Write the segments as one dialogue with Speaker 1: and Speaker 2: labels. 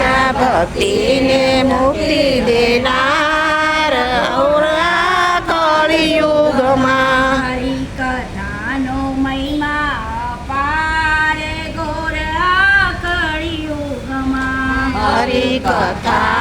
Speaker 1: સાચા ભક્તિને મુક્તિ દેનાર ઔરા કળિયુગમાં
Speaker 2: કથાનો મહિમા અપાર ગોરા કળિયુગમાં.
Speaker 1: હરિકથા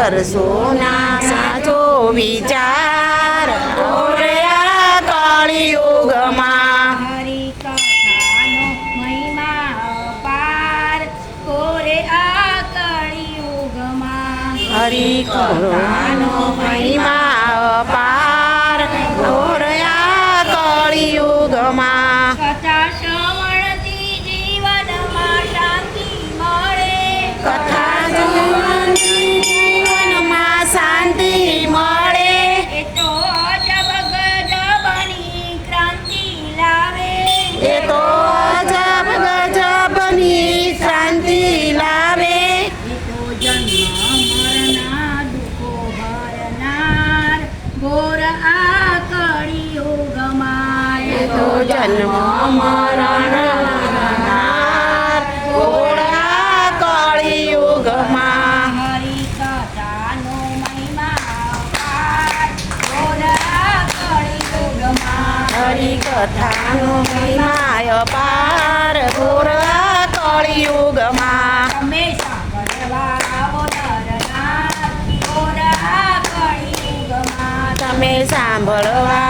Speaker 1: કરશો ના સાચો વિચાર. ઓરયા કળિયુગમાં
Speaker 2: હરિ કથાનો
Speaker 1: મહિમા પાર
Speaker 2: તો
Speaker 1: જન્મો મરણ ઘોડા કાળી યુગમાં
Speaker 2: હરી
Speaker 1: કથાનો મહિમાય પાર ઘોરા કાળી યુગમાં
Speaker 2: હંમેશા
Speaker 1: તમે સાંભળવા